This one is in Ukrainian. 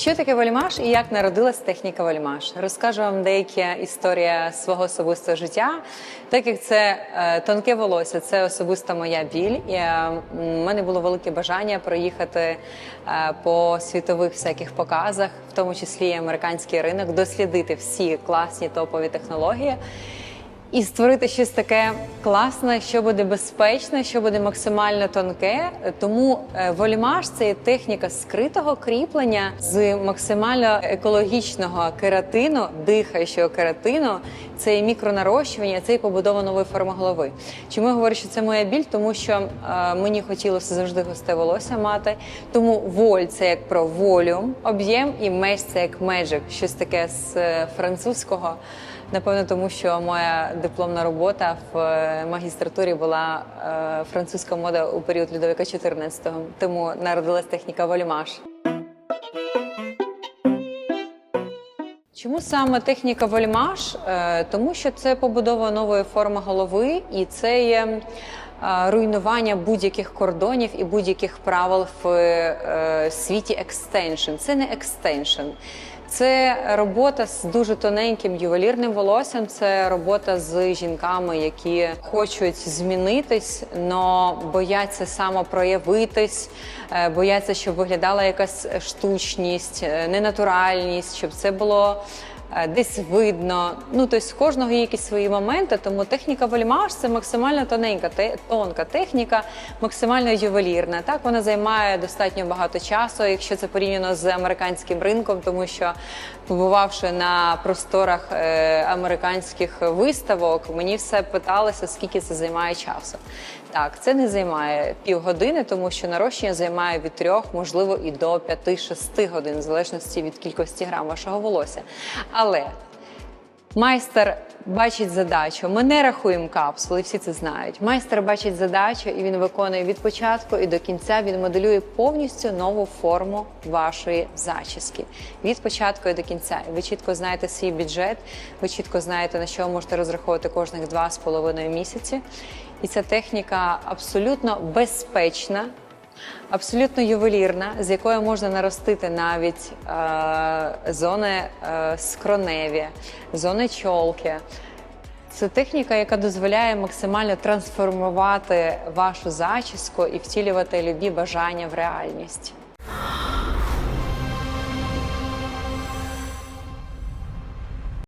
Що таке вольмаш і як народилась техніка вольмаш? Розкажу вам деякі історії свого особистого життя. Так як це е, тонке волосся, це особиста моя біль. І е, в мене було велике бажання проїхати е, по світових всяких показах, в тому числі і американський ринок, дослідити всі класні топові технології. І створити щось таке класне, що буде безпечне, що буде максимально тонке. Тому е, волімаж це є техніка скритого кріплення з максимально екологічного кератину, дихаючого кератину. Це і мікронарощування, це і побудова нової форми голови. Чому я говорю, що це моя біль? Тому що е, мені хотілося завжди густе волосся мати. Тому воль це як про волю, об'єм, і меч це як меджик, щось таке з е, французького. Напевно, тому що моя дипломна робота в е, магістратурі була е, французька мода у період Людовика 14-го. тому народилась техніка вольмаш. Чому саме техніка вольмаш? Е, Тому що це побудова нової форми голови, і це є руйнування будь-яких кордонів і будь-яких правил в е, світі екстеншн. Це не екстеншн. Це робота з дуже тоненьким ювелірним волоссям. Це робота з жінками, які хочуть змінитись, але бояться самопроявитись, е, бояться, щоб виглядала якась штучність, е, ненатуральність, щоб це було. Е, Десь видно, ну тобто в кожного є якісь свої моменти, тому техніка вольмаш це максимально тоненька, тонка техніка, максимально ювелірна. Так вона займає достатньо багато часу, якщо це порівняно з американським ринком, тому що побувавши на просторах е, американських виставок, мені все питалося, скільки це займає часу. Так, це не займає півгодини, тому що нарощення займає від трьох, можливо, і до 5-6 годин, в залежності від кількості грам вашого волосся. Але майстер бачить задачу. Ми не рахуємо капсули, всі це знають. Майстер бачить задачу і він виконує від початку і до кінця. Він моделює повністю нову форму вашої зачіски. Від початку і до кінця. Ви чітко знаєте свій бюджет, ви чітко знаєте, на що ви можете розраховувати кожних два з половиною місяці. І ця техніка абсолютно безпечна. Абсолютно ювелірна, з якої можна наростити навіть е, зони е, скроневі, зони чолки. Це техніка, яка дозволяє максимально трансформувати вашу зачіску і втілювати любі бажання в реальність.